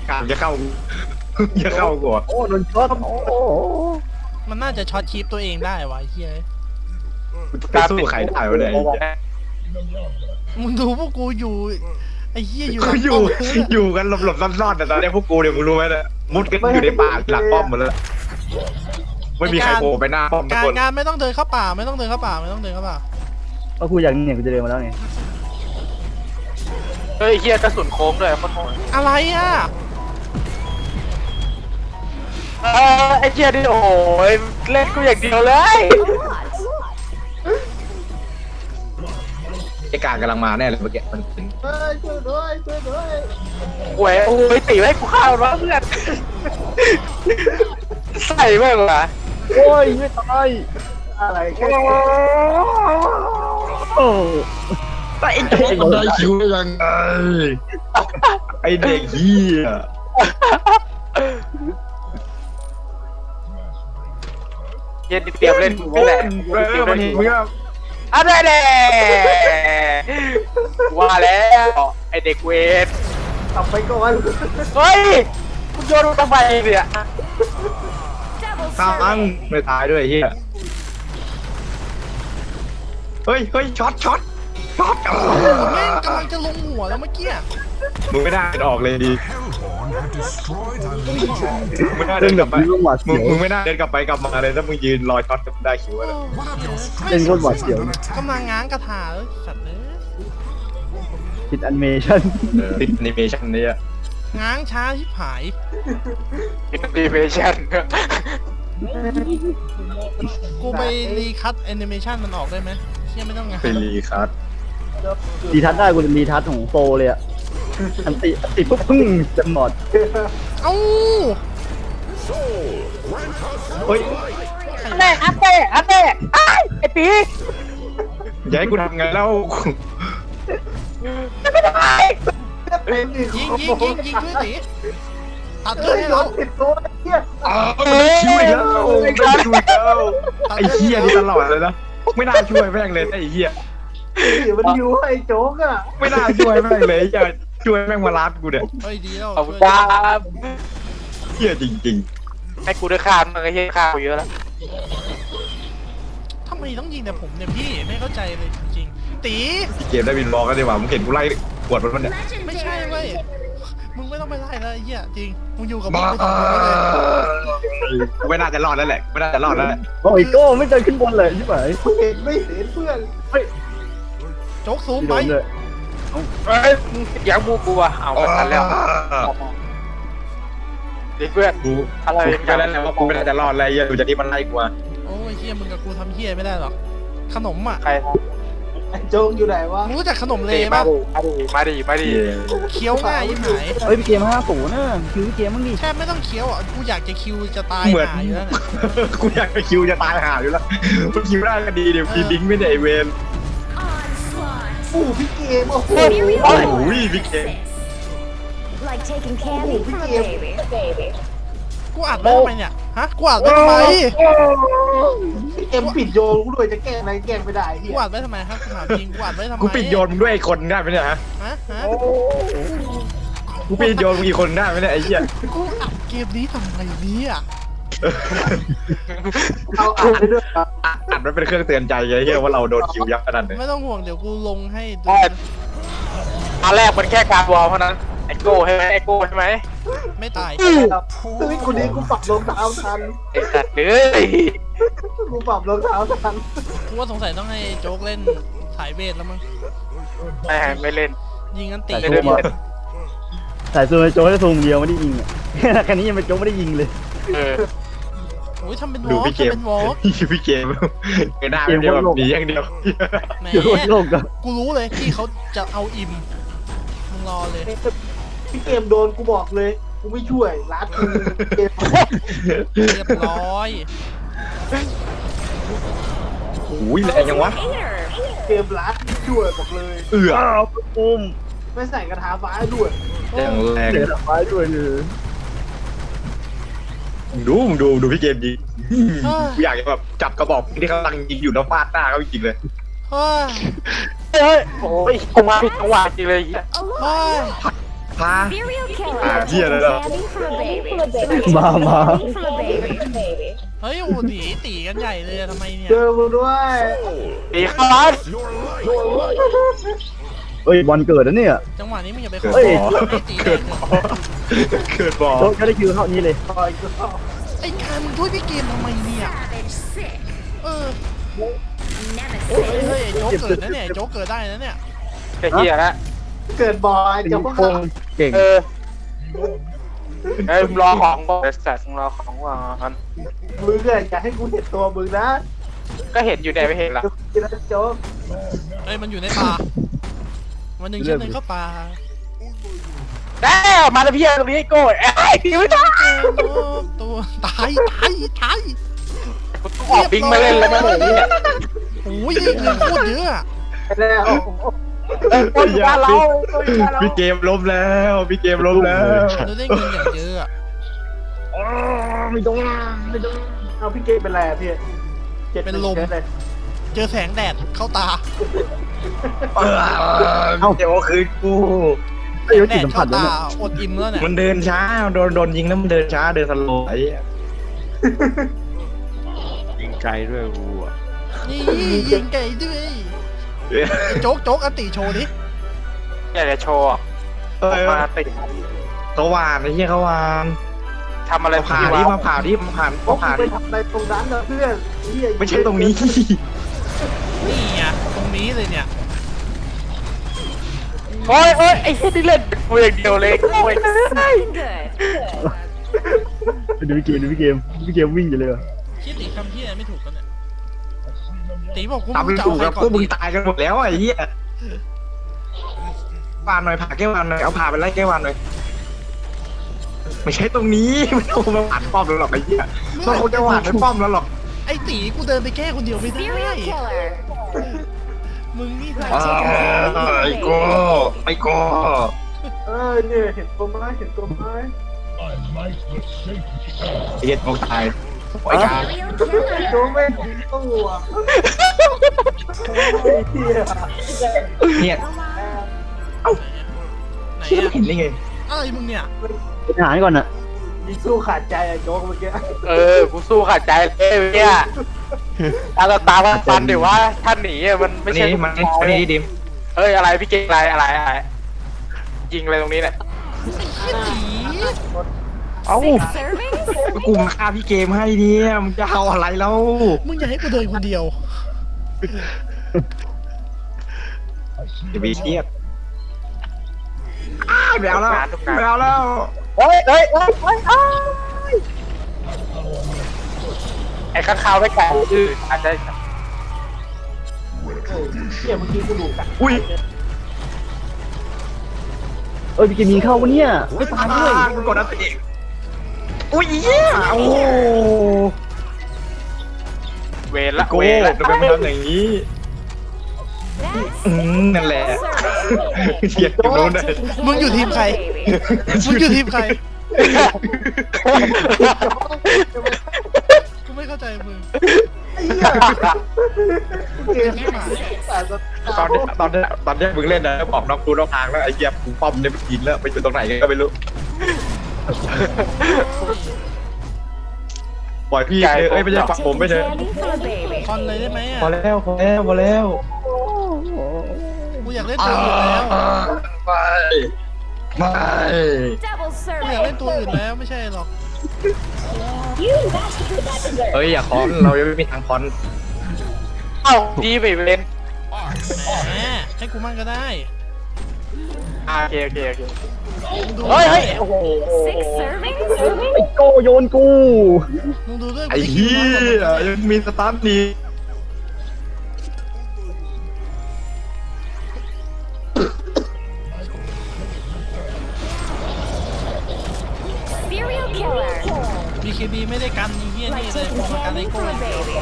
[SPEAKER 1] การจะเข้าจะเข้ากูอะ
[SPEAKER 2] โอ้โดนช็อตโอ้โห
[SPEAKER 3] มันน่าจะช็อตคีปตัวเองได้วะไอ้เชี่ย
[SPEAKER 1] ไปสู้ใครได้วะเนี่ยไอ้เหี้ย
[SPEAKER 3] มึงดูพวกกูอยู่ไอ้เหี้ยอยู่
[SPEAKER 1] เขาอ
[SPEAKER 3] ยู่
[SPEAKER 1] อยู่กันหลบๆซ่อนๆแต่ตอนเนี้ยพวกกูเนี่ยมึงรู้ไหมเนี่ยมุดกันอยู่ในป่าหลังป้อมหมดแล้ว ไม่มีใครโผล่ไปหน้าป้อมทุก
[SPEAKER 3] การ
[SPEAKER 1] คน
[SPEAKER 3] งานไม่ต้องเดินเข้าป่า ไม่ต้องเดินเข้าป่า ไม่ต้องเดินเข้าป่า
[SPEAKER 2] ก็กูอยากเนี่ยกูจะเดินมาแล้วไง
[SPEAKER 7] เฮ้ยเฮียกระสุนโค้งด้วยโคตรโหด
[SPEAKER 3] อะไรอะ
[SPEAKER 7] เออไอ้เฮียนี่โอ้โหเล่นกูอย่างเดียวเลย
[SPEAKER 1] ไอ้การกำลังมาแน่เลยเมื่อกี้มันถึง
[SPEAKER 4] เฮ้ยช่วยด้วยช่วยด้วย
[SPEAKER 7] หวยโอ้ยตีไว้ให้กูฆ่ามันวะเพื่อนใส่แม่งเหรอ
[SPEAKER 2] โอ้ยไม่ตาย
[SPEAKER 4] อะไรแค่
[SPEAKER 2] โอ้
[SPEAKER 1] ไอ้โจ๊กมันได้คิวยังไงไอ้เด็กเหี้ย
[SPEAKER 7] เย็นเตรียมเล่นมึงนี่แหละ
[SPEAKER 1] เออมันเห็นมึงก็
[SPEAKER 7] อะไรเด้ว่าแล้วไอเด็กเวร
[SPEAKER 4] กลับไปก่อน
[SPEAKER 7] เฮ้ยคุณโยนลงทำไมเนี่ย
[SPEAKER 6] Double
[SPEAKER 1] ตาม
[SPEAKER 6] serving.
[SPEAKER 1] ไม่ตายด้วยไอ้เฮียเฮ้ยเฮ้ยช็อตช็อตช็อต
[SPEAKER 3] โอ้โหแม่งกำลังจะลงหัวแล้วเมื่อกี้อะ
[SPEAKER 1] มึงไม่ได้ออกเลยดี
[SPEAKER 8] Hellborn have destroyed a legion.
[SPEAKER 1] มึงไม่น่า
[SPEAKER 2] เรื่
[SPEAKER 1] เดิ
[SPEAKER 2] อง
[SPEAKER 1] น
[SPEAKER 2] แบ
[SPEAKER 1] กลั
[SPEAKER 2] บบนี้
[SPEAKER 1] ไป
[SPEAKER 2] ต้องหวาด
[SPEAKER 1] มึ
[SPEAKER 2] เสี
[SPEAKER 1] ง
[SPEAKER 2] ยว
[SPEAKER 1] มึงไม่น่าเดินกลับไปกลับมาเลยถ้ามึงยืนรอช็อตได้คิวอะ
[SPEAKER 8] One of your
[SPEAKER 2] เล่นโคตรหวาดเสียว
[SPEAKER 3] กำลังง้างกระถาเลยสัตว์เลย
[SPEAKER 2] ติดแอนิเมชั่น
[SPEAKER 1] ติดแอนิเมชันนี้อะ
[SPEAKER 3] ง้างช้าที่ผาย
[SPEAKER 7] อินดิเมชั่น
[SPEAKER 3] กูไปรีคัตแอนิเมชันมันออกได้ไหมเชี่ยไม่ต้องง้าง
[SPEAKER 1] เป็นรีคัส
[SPEAKER 2] รีทัชได้กูจะรีทัชของโปรเลยอะ อันติอันติปุ๊บพึ่งจะหมด
[SPEAKER 3] เอ้า
[SPEAKER 1] เฮ้ย
[SPEAKER 7] อันเต้อันเต้อันเต้ไอ้ไอ้ตี
[SPEAKER 1] อย่าให้กูทำไงแล้ว
[SPEAKER 4] เป็นดิ
[SPEAKER 3] ยิงยิงยิงยิงด้วยสิ ตัดเลือดให้
[SPEAKER 4] โด
[SPEAKER 3] เรา
[SPEAKER 4] นติดตัวไอ้เหี้ย
[SPEAKER 1] อ้าวมันช่วยแล้วมันช่วยแล้วไอ้เหี้ยนี่ตลอดเลยนะไม่น่าช่วยแม่งเลยไอ้เหี้ย
[SPEAKER 4] นี่มันอยู่ไอ้โจ๊กอะ
[SPEAKER 1] ไม่น่าช่วยแม่งเลยอย่าช่วยแม่งมารับกูเนี่ย
[SPEAKER 3] เฮ้ยดีแล้ว
[SPEAKER 7] ขอบคุณ
[SPEAKER 3] ช่วย
[SPEAKER 7] ครับ
[SPEAKER 1] เหี้ยจริง
[SPEAKER 7] ให้กูได้ข้ามมันก็เฮียข้ามกูเยอะแล้ว
[SPEAKER 3] ทำไมต้องยิงแต่ผมเนี่ยพี่ไม่เข้าใจเลยจริงๆตี
[SPEAKER 1] ๆพี่เกมได้บินบอกกันดีกว่ามึงเห็นกูไล่กวดมันมันเนี่ย
[SPEAKER 3] ไม่ใช่เว้ย มึงไม่ต้องไปไล่แล้วไอ้เหี้ยจริง มึงอยู่กับมึ
[SPEAKER 1] บ้าง
[SPEAKER 3] กูสองคนไปเลย
[SPEAKER 1] ไม่น่าจะรอดแล้วแหละไม่น่าจะรอดแล้วแหละ
[SPEAKER 2] โอ้ยโก้ไม่เดินขึ้นบนเลยใช่ไหม
[SPEAKER 4] เห็นไม่เห็นเพื่อน
[SPEAKER 3] โจ๊กซูม
[SPEAKER 2] ไม่
[SPEAKER 3] ไป
[SPEAKER 2] โดนเลย
[SPEAKER 7] เฮ้ยมึงอยากบูกูอะเอาไปทันแล้วดีเพื่อน
[SPEAKER 1] กู
[SPEAKER 7] อะไร
[SPEAKER 1] กูแค่นั้นแหละว่ากูไม่น่าจะรอดอะไรเหี้ยดูจากที่มันไล่กูมา
[SPEAKER 3] โอ้ยเฮียมึงกับกูทำเฮียไม่ได้หรอก ขนมอะ
[SPEAKER 7] ใคร
[SPEAKER 4] ไอ้โจ๊กอยู่ไหนวะ
[SPEAKER 3] มึงรู้จักขนมเล
[SPEAKER 7] ดีมา
[SPEAKER 3] ป่ะ
[SPEAKER 7] ดิมาดิมาดิ
[SPEAKER 1] เหี้ย
[SPEAKER 3] เคี้ยวง่ายยิ่งหาย
[SPEAKER 2] เฮ้ยพี่เกมห้าศูนย์นะคิวพี่เกมมั้งดิ
[SPEAKER 3] แทบไม่ต้องเคี้ยวอะกูอยากจะคิวจะตาย
[SPEAKER 1] เหมือน
[SPEAKER 3] หายอยู่แล้วเนี่ย
[SPEAKER 1] กูอยากไปคิวจะตายหาอยู่แล้วมันคิวได้ก็ดีเดี๋ยวพีดิ้งไม่ได้ไอ้เวน
[SPEAKER 6] Onslaught.
[SPEAKER 4] อู้พี่เกมโอ้โห
[SPEAKER 6] Serial
[SPEAKER 1] โอ้โห
[SPEAKER 6] killer.
[SPEAKER 1] พี่เกม
[SPEAKER 6] Like taking candy from a baby.
[SPEAKER 3] กูอัดไว้ทำไมเนี่ยฮะกูอัดไว้ทำไม
[SPEAKER 4] พี่เกมปิดโยนกูด้วยจะแก้อะไรแก้ไม่ได้เฮี
[SPEAKER 3] กู
[SPEAKER 4] ย
[SPEAKER 3] อัดไว้ทำไมครับกูถามจริงกูอัดไว้ทำไม
[SPEAKER 1] กูปิดโยนมึงด้วยไอ้คนได้ไหมเนี่ยฮะ
[SPEAKER 3] ฮะฮะ
[SPEAKER 1] กูปิดโยนมึงอีกคนได้ไหมเนี่ยไอ้เหี้ย
[SPEAKER 3] กูอัดเกมนี้ทำไมเนี่ย
[SPEAKER 4] เอาอ่านได้ด้วยเหรอ
[SPEAKER 1] อัดมันเป็นเครื่องเตือนใจไงเหี้ยว่าเราโดนคิวยับขนาดไหน
[SPEAKER 3] ไม่ต้องห่วงเดี๋ยวกูลงให้ดู
[SPEAKER 7] ตอนแรกมันแค่การวอลเท่านั้นไอโก้ใช่ไหมไอโก้ใช่ไหม
[SPEAKER 3] ไม่ตาย
[SPEAKER 4] เฮ้ยคนนี้กูปรับรองเท้าทัน
[SPEAKER 7] ไอสัตว์เอ้ย
[SPEAKER 4] กูปรับรองเท้าทัน
[SPEAKER 3] กูว่าสงสัยต้องให้โจ๊กเล่นสายเวทแล้วมั้ง
[SPEAKER 7] ไม่ไม่เล่น
[SPEAKER 3] ยิงกันตี
[SPEAKER 2] แต่
[SPEAKER 7] ไม่
[SPEAKER 2] ซู
[SPEAKER 7] เล่น
[SPEAKER 2] มอะแต่ซูมไอ้โจ้ได้ซูมเดียวไม่ได้ยิงอะแค่นี้ยังเป็นโจ้ไม่ได้ยิงเลย
[SPEAKER 7] เออ
[SPEAKER 3] โอ้ยทำเป็นว
[SPEAKER 1] ดู
[SPEAKER 3] อล์ก
[SPEAKER 1] พี่เกม
[SPEAKER 3] ทำเป็นวอล์ก
[SPEAKER 1] พี่เกมเกมหน้าไม่เดียวแบบหนีอย่างเดียว
[SPEAKER 3] แหม
[SPEAKER 2] อยู่บนโลกอะ
[SPEAKER 3] กูรู้เลยที่เขาจะเอาอิ่มมึงรอเลย
[SPEAKER 4] พี่เกมโดนกูบอกเลยกูไม่ช่วยรัดกูเกม
[SPEAKER 3] เรียบร้อย
[SPEAKER 1] อุ้ยแรงยังวะ
[SPEAKER 6] Hater.
[SPEAKER 4] เกมรัดไม่ช่วยบอกเลย
[SPEAKER 1] เอือ
[SPEAKER 2] อ้าวปุ้ม
[SPEAKER 4] ไม่ใส่กระถาฟ้าด้วย
[SPEAKER 1] อย่างแรง
[SPEAKER 2] เสียดอกไม้ด้วยเลย
[SPEAKER 1] มึงดูมึงดูดูพี่เกมยิงกูอยากจะแบบจับกระบอกที่เขาตั้งยิงอยู่แล้วฟาดหน้าเขาจริงๆเลย
[SPEAKER 3] เฮ้ย
[SPEAKER 7] เฮ้ยโอ้ยกูมาผิดจังหวะจริงเลยไอ้เหี้ย
[SPEAKER 3] เฮ้ย
[SPEAKER 1] พา
[SPEAKER 6] Serial killer.
[SPEAKER 1] Ah,
[SPEAKER 6] Taking
[SPEAKER 1] yeah, no, no.
[SPEAKER 6] candy from a baby.
[SPEAKER 2] มามา
[SPEAKER 6] Candy from a baby.
[SPEAKER 3] เฮ้ยโอ้ตีตีกันใหญ่เลยอะทำไมเนี่ย
[SPEAKER 4] เจอมึงด้วย
[SPEAKER 7] ตีเข้าร้าน
[SPEAKER 2] เฮ้ยบอลเกิดแล้วเนี่ย
[SPEAKER 3] จังหวะนี้มึงอย่าไป
[SPEAKER 1] เกิด
[SPEAKER 3] ข
[SPEAKER 2] เฮ้ย
[SPEAKER 1] บอ
[SPEAKER 3] ให้ตี
[SPEAKER 1] เกิด
[SPEAKER 3] เกิ
[SPEAKER 1] บอเกิดบอ
[SPEAKER 2] โจ้ก็ได้คิวเข้านี้เลย
[SPEAKER 4] คอยกูเข้า
[SPEAKER 3] ไอ้การมึงช่วยพี่เกมทำไมเนี่ย
[SPEAKER 6] Savage sick.
[SPEAKER 3] เออ
[SPEAKER 6] Nemesis.
[SPEAKER 3] เฮ้ยเฮ้ยไอ้โจ๊กเกิดนะเนี่ยไอ้โจ๊กเกิดได้นะเนี่ย
[SPEAKER 7] ไอ้เหี้ยนะ
[SPEAKER 4] เกิดบอยเดี๋ยวพวก
[SPEAKER 2] ค
[SPEAKER 4] เขา
[SPEAKER 2] ง เก่ง
[SPEAKER 7] เออเฮ้ยมึงรอของก่อนไอ้สัตว์มึงรอของก่อน
[SPEAKER 4] มึงอะอย่าให้กูเห็นตัวมึงนะ
[SPEAKER 7] ก็เห็นอยู่ในไม่เห็นหรอ
[SPEAKER 4] กินนะโจ๊ก
[SPEAKER 3] เฮ้ยมันอยู่ในป่าวันหนึ่งเช่นหนึ่งก็ป่า
[SPEAKER 7] ได้มาแล้วพี่ตรงนี้ไอ้โก้ไอ้ยพี่ไม่ได้
[SPEAKER 3] ตัวตายตายตาย
[SPEAKER 7] กูต้องออกบิงมาเล่นแล้วมั้งเนี่ย
[SPEAKER 3] โอ้ยเงินโคตรเยอะอะ
[SPEAKER 4] แล้ว
[SPEAKER 7] เออ คนอยู่บ้านเราคนอยู่บ้านเรา
[SPEAKER 1] พี่เกมล้มแล้วพี่เกมล้มแล้ว
[SPEAKER 3] เราได้เงินอย่างเยอะอะ
[SPEAKER 2] ไม่โดนไม่โดน
[SPEAKER 4] เอาพี่เกมเป็นไรอะพี่เจ็ด
[SPEAKER 3] เป็นลม
[SPEAKER 4] เลย
[SPEAKER 3] เจอแสงแดดเข้าตา
[SPEAKER 1] เออเดี๋ยวคือกู
[SPEAKER 2] ไอ้ย
[SPEAKER 3] แด
[SPEAKER 2] จิต
[SPEAKER 3] ด
[SPEAKER 2] สัมผั
[SPEAKER 3] เข้า
[SPEAKER 2] สแล้ว
[SPEAKER 3] ตา
[SPEAKER 2] เนี่ย
[SPEAKER 3] อดอิ่มแล้วเนี่ย
[SPEAKER 1] มันเดินช้าโดนโดนยิงแล้วมันเดินช้าเดินสโลว์ไอ้เหี้ย
[SPEAKER 5] ยิงไกลด้วยกูอะ
[SPEAKER 3] นี่ยิงไก่ด้วยไอ้ โจ๊กโจ๊กอติโชว์ดิ
[SPEAKER 7] อยากจะโชว์อะ
[SPEAKER 1] เออ
[SPEAKER 7] มาติด
[SPEAKER 1] เขาวานไอ้เหี้ยเขาวาน
[SPEAKER 7] ทำอะไร
[SPEAKER 1] ผ่า
[SPEAKER 7] พี่
[SPEAKER 1] ที่
[SPEAKER 7] วะ
[SPEAKER 1] มาผ่าที่มาผ่าน
[SPEAKER 4] โอ้
[SPEAKER 1] มาผ่า
[SPEAKER 4] ไป
[SPEAKER 1] ที่
[SPEAKER 4] ทำอะไรตรงนั้นนะเพื่อนเหี้ย
[SPEAKER 1] ไม่ใช่ตรงนี้
[SPEAKER 3] นี่ไงตรงนี้เลยเนี่ย
[SPEAKER 7] โอ้ยโอ้ยไอ้เหี้ยนี่เล่นกูอย่างเดียวเลยโอ้ย
[SPEAKER 6] Good.
[SPEAKER 2] ดูพี่เกมดูพี่เกมพี่เกมวิ่งอยู่เลยว่ะ
[SPEAKER 3] คิดตีคำที่ไม่ถูกกันเนี่ย ตีบอกกู
[SPEAKER 1] ตาม
[SPEAKER 3] มึงจะ
[SPEAKER 1] ถู
[SPEAKER 3] เอา
[SPEAKER 1] ก
[SPEAKER 3] ใคร
[SPEAKER 1] แล้ว
[SPEAKER 3] ก่อ
[SPEAKER 1] พวนกมึ
[SPEAKER 3] ดี
[SPEAKER 1] งตายกันหมดแล้วไอ้เหี้ยวานหน่อยผ่าแก้ววานหน่อยเอาผ่าไปไล่แก้ววานหน่อยไม่ใช่ตรงนี้ไม่ต้องมาผ่านป้อมแล้วหรอกไอ้เหี้ยต้องเขาจะหวานไปป้อมแล้วหรอก
[SPEAKER 3] ไอ้ตีกูเดินไปแก้คนเดียวไม่ได้
[SPEAKER 6] Serial killer.
[SPEAKER 3] มึงนี่
[SPEAKER 6] Like
[SPEAKER 1] อ้าว
[SPEAKER 6] taking
[SPEAKER 1] ไอ้
[SPEAKER 6] candy
[SPEAKER 1] โก้
[SPEAKER 6] from a baby.
[SPEAKER 1] ไอ้โก้
[SPEAKER 4] เออเนี่ยเห็นตัวไม้เห็นตัวไม้
[SPEAKER 8] I like the safe
[SPEAKER 1] ไอ้เหี้ยโก้ตาย ไอ้กา
[SPEAKER 6] Serial
[SPEAKER 4] ตัว
[SPEAKER 6] killer.
[SPEAKER 4] ไม่ดีตัวไอ้เหี้ย
[SPEAKER 1] เนี่ย
[SPEAKER 3] ไหน
[SPEAKER 1] เชื่อ
[SPEAKER 3] อะ
[SPEAKER 1] เห็นได้ไง
[SPEAKER 3] อะไรมึงเนี่ย
[SPEAKER 2] ไปหารก่อนอะ
[SPEAKER 4] ยิงสู้ขาดใจอะโจ๊กเมื่อกี้
[SPEAKER 7] เออ กูสู้ขาดใจเลยเนี่ยตาตาตาฟันเดี๋ยวว่าท่านหนีอะมันไม่
[SPEAKER 1] อัน
[SPEAKER 7] ใช่
[SPEAKER 1] นี้มันอันนี้ดิม
[SPEAKER 7] เอ้ยอะไรพี่เก่งอะไรอะไรอะไรยิงอะไรตรงนี้เนี่ย
[SPEAKER 3] ไอ้ตี
[SPEAKER 1] เอ้า
[SPEAKER 6] Six servings?
[SPEAKER 1] กูมาฆ่าพี่เกมให้เนี่ยมึงจะเอาอะไรแล้ว
[SPEAKER 3] มึงอย่าให้กูเดินคนเดียว
[SPEAKER 1] จะไปเครียดอ้าวไม่เอาแล้วไม่เอาแล้ว
[SPEAKER 7] เฮ้ยเฮ้ยเฮ้ยเฮ้ยเฮ้ยไอ้ข้างคาวไม่ไก่ชื่ออาจจะ
[SPEAKER 4] เออเหี้ยเมื่อกี้กูดูกัน
[SPEAKER 1] อุ้ย
[SPEAKER 2] เอ้ยพี่เกมยิงเข้าวะเนี่ยไม่ตายด้วย
[SPEAKER 1] กูกดอันติ อุ้ยเหี้ยโอ้
[SPEAKER 7] เวรละ
[SPEAKER 1] โก้
[SPEAKER 7] เวรละ
[SPEAKER 1] ทำไมไม่ทำอย่างนี้
[SPEAKER 6] That's
[SPEAKER 1] อืมนั่นแหละ
[SPEAKER 6] double serving.
[SPEAKER 1] เหี้ยอยู่โน้นเลย
[SPEAKER 6] Taking
[SPEAKER 3] มึงอยู่ทีม
[SPEAKER 6] candy
[SPEAKER 3] ใคร
[SPEAKER 6] from a baby.
[SPEAKER 3] มึงอยู่ทีมใคร กูไม่เข้าใจมึง
[SPEAKER 4] ไอ้เหี้ยเกมแต่จะ
[SPEAKER 1] ตอนเนี้ยตอนเนี้ยตอนเนี้ยมึงเล่นนะบอกน้องกูน้องทางแล้วไอ้เหี้ยกูป้อมเนี่ยไปกินแล้วไปอยู่ตรงไหนกันก็ไม่รู้ ปล่อยพี่เถอะเอ้ยไม่ใช่ฝักผมไม่
[SPEAKER 6] Taking
[SPEAKER 1] เถอะ
[SPEAKER 6] candy from a baby.
[SPEAKER 3] คอนเลยได้ไหม
[SPEAKER 1] พอ
[SPEAKER 3] อะ
[SPEAKER 1] แล้วพอแล้วพอแล้ว
[SPEAKER 3] กูอยากเล่นตัวอื่นแล้ว
[SPEAKER 1] ไม่ไม่
[SPEAKER 6] Double
[SPEAKER 3] กูอยากเล่น
[SPEAKER 6] serving.
[SPEAKER 3] ตัวอื่นแล้วไม่ใช่หรอก
[SPEAKER 1] เอ้ยอย่าคอนเรายังไม่มีทางคอน
[SPEAKER 7] เอ้าดีไปเวร
[SPEAKER 3] แหมให้กูมั่งก็ได้
[SPEAKER 7] อ่าโอเคโอเคโอเค
[SPEAKER 3] มึงดู
[SPEAKER 7] เฮ้ยเฮ้ยโอ้โห
[SPEAKER 6] Six servings?
[SPEAKER 2] ไอ้โก้โยนกู
[SPEAKER 3] มึงดูด้วย
[SPEAKER 1] ไอ้เหี้ยยังมีสตาร์ทดี
[SPEAKER 6] Serial killer.
[SPEAKER 3] บีเคบีไม่ได้กันไอ้เหี้ย
[SPEAKER 6] Like
[SPEAKER 3] นี่เลย
[SPEAKER 6] taking
[SPEAKER 3] มากันไอ้
[SPEAKER 6] candy
[SPEAKER 3] โก้
[SPEAKER 6] from a baby.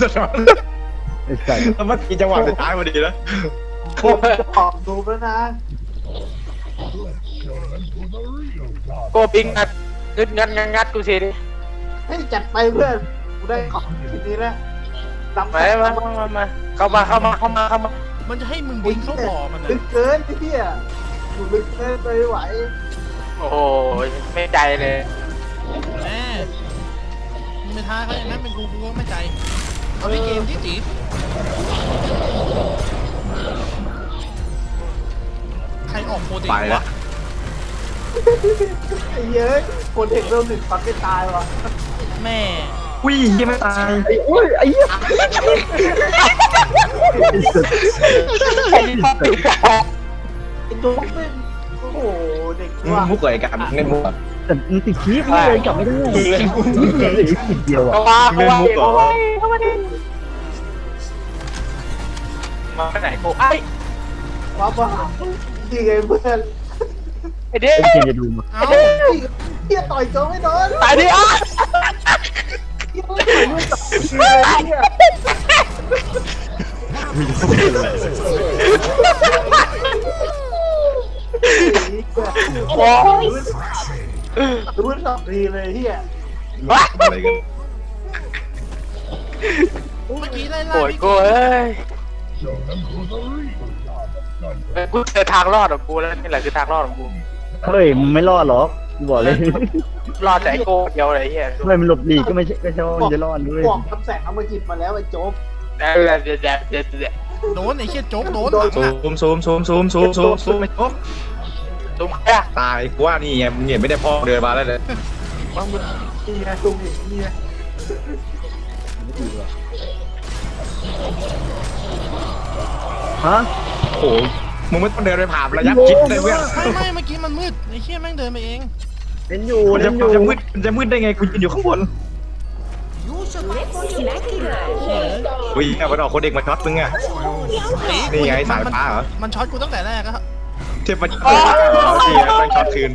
[SPEAKER 1] สะท้อน
[SPEAKER 2] ไอ้สัตว์
[SPEAKER 1] แล้วเมื่อกี้จังหวะสุดท้ายพอดีนะ
[SPEAKER 4] ผมจะออกดูแล้วนะ
[SPEAKER 7] โกปิงงัดงัดงัดงัดงัดกูสิดิ
[SPEAKER 4] ให้จัดไปเพื่อนกูได้ของทีนี้แล้วดำ
[SPEAKER 7] มามามามามาเข้ามาเข้ามาเข้ามาเข้ามา
[SPEAKER 3] มันจะให้มึงบินเข้าบ่อมัน
[SPEAKER 4] ลึ
[SPEAKER 3] นะ
[SPEAKER 4] กเกินไอ้เหี้ยอยู่ลึกเกินไปไหว
[SPEAKER 7] โอ้โหไม่ใจเลย
[SPEAKER 3] แหมมึงไปท้าเขาอย่างนั้นเป็นกูกูก็ไม่ใจ เอาไปเกมที่จีบใครออกโปรตีน
[SPEAKER 1] ไปแล้ว
[SPEAKER 3] วะ
[SPEAKER 4] ไอ้เหี้ยคนเห็นเริ่มหนึ่งฟันไม่ตายว่ะ
[SPEAKER 3] แม่
[SPEAKER 1] อุ้ยยังไม่ตาย
[SPEAKER 2] ไอ้โอ้ยไอ้เหี้ยไอ้สัตว์
[SPEAKER 7] ไอ้นี่ชอบถึงกา
[SPEAKER 4] ไอ้โจ๊กเป็นโอ้โหเด็ก
[SPEAKER 1] มึง
[SPEAKER 4] ว่ะ
[SPEAKER 1] มุกเลยกันเล่นมุกอะ
[SPEAKER 2] แต่มันติดคลิปเลยกลับไม่ได้นิดเดียวเลยนิดเดียวอะ
[SPEAKER 7] เข้ามาเข้ามาเข้ามาเข้ามาดิมาไปไหนกูไอ้
[SPEAKER 4] ว้าวว้าวดีไงเพื่อน
[SPEAKER 7] ไอ้เด็ก
[SPEAKER 2] ไอ้เกมจะดูมา
[SPEAKER 3] เอา
[SPEAKER 4] เฮ้ยเหี้ยต่อยโจ๊กไม่โดน
[SPEAKER 7] ตายดิอะ
[SPEAKER 4] เหี้ยต่อยลูกต่อยดีเลยเหี้ย
[SPEAKER 2] มีแต่พวกเดียวเลย
[SPEAKER 4] ไอ้โจ๊โอ้ย รู้สองทีเลยเฮีย
[SPEAKER 1] อะไรกัน
[SPEAKER 3] เมื่อกี้ไล่ล่า
[SPEAKER 7] โอ้ย
[SPEAKER 3] พี่
[SPEAKER 7] กูเอ้ย
[SPEAKER 8] Show them who the real gods
[SPEAKER 7] เอ้ยกูเจอทางรอดของกูแล้วนี่แหละคือทางรอดของกู
[SPEAKER 2] เฮ้ยมึงไม่รอดหรอกกูบอกเลย
[SPEAKER 7] รอดแต่ไอ้โก้เดียวเลยไอ้เฮีย
[SPEAKER 2] ไม่มันหลบหลีกก็ไม่ใช่ก็ใช่ว่ามันจะรอดด้วย
[SPEAKER 4] บอกคำแสงเอามาจิตมาแล้วไอ้โจ๊ก
[SPEAKER 7] แต่เดี๋ยวเดี๋ยวเดี๋ยวเดี๋ยวเดี๋ยว
[SPEAKER 3] โดนไอ้เชี่ยโจ๊กโดนหลัง
[SPEAKER 1] ซู
[SPEAKER 3] อะ
[SPEAKER 1] มซูมซูมซูมซูมซูมซูมไม่จบ
[SPEAKER 7] ตุ้มแค่
[SPEAKER 1] ตายกูว่านี่ไงมึงเห็นไม่ได้พ่อเดินมาแล้วเลย
[SPEAKER 4] นี่ไงตุ้มอย่างนี้ไง
[SPEAKER 2] ฮะ
[SPEAKER 1] โอ้โหมึงไม่ต้องเดินไปผ่านระยะชิดเลยเพื่อน
[SPEAKER 3] ไม่ไม่เมื่อกี้มันมืดไอ้เชี่ยแม่งเดินไปเอง
[SPEAKER 2] เป็นอยู่
[SPEAKER 1] มันจะ
[SPEAKER 2] เป็นอยู่
[SPEAKER 1] มันจะมืดมันจะมืดได้ไงกูยืนอยู่ข้างบน
[SPEAKER 6] Lips smacky good.
[SPEAKER 3] เชี่ย
[SPEAKER 1] วิ่งมันออกคนเด็กมาช็อตมึงอะ
[SPEAKER 3] ตี
[SPEAKER 1] นี่ไงสายฟ้าเหรอ
[SPEAKER 3] มันช็อตกูตั้งแต่แรกอะ
[SPEAKER 1] เทพมันช็อตนี่ไงมันช็อตคืน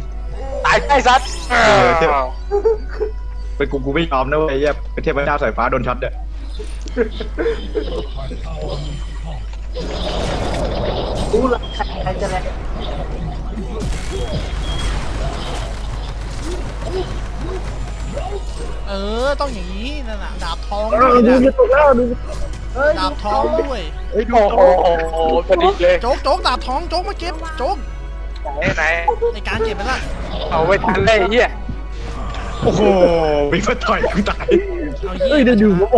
[SPEAKER 7] ตายไอ้สัตว์
[SPEAKER 1] เออเทียบ เป็นกูกูไม่ยอมนะเว้ยไอ้เหี้ยเป็นเทพเจ้าสายฟ้าโดนช็อตเนี่ย
[SPEAKER 4] รู้ละใครใครจะแรง
[SPEAKER 3] เออ ต้องอย่างนี้นั่นน่ะดาบทอง
[SPEAKER 2] เอ
[SPEAKER 3] ด้ว
[SPEAKER 2] อยดู
[SPEAKER 3] นะ
[SPEAKER 2] จะตกแล้วดู
[SPEAKER 4] เฮ้ย
[SPEAKER 3] ดาบทองด้วย
[SPEAKER 2] เอ้ยดู
[SPEAKER 7] โอ้โหโอ้โหพอดีเลย
[SPEAKER 3] โจ๊กโจ๊กดาบทองโจ๊กมาเก็บโจ๊ก
[SPEAKER 7] ไหนไหน
[SPEAKER 3] ในการเก็บไปละ
[SPEAKER 7] เอาไว้ทันเลยไอ้เฮีย
[SPEAKER 1] โอ้โหวิ่งมาต่อยกูตาย
[SPEAKER 3] เอา
[SPEAKER 2] เอ้ย
[SPEAKER 3] เยี่
[SPEAKER 2] ได้ดูมั้ง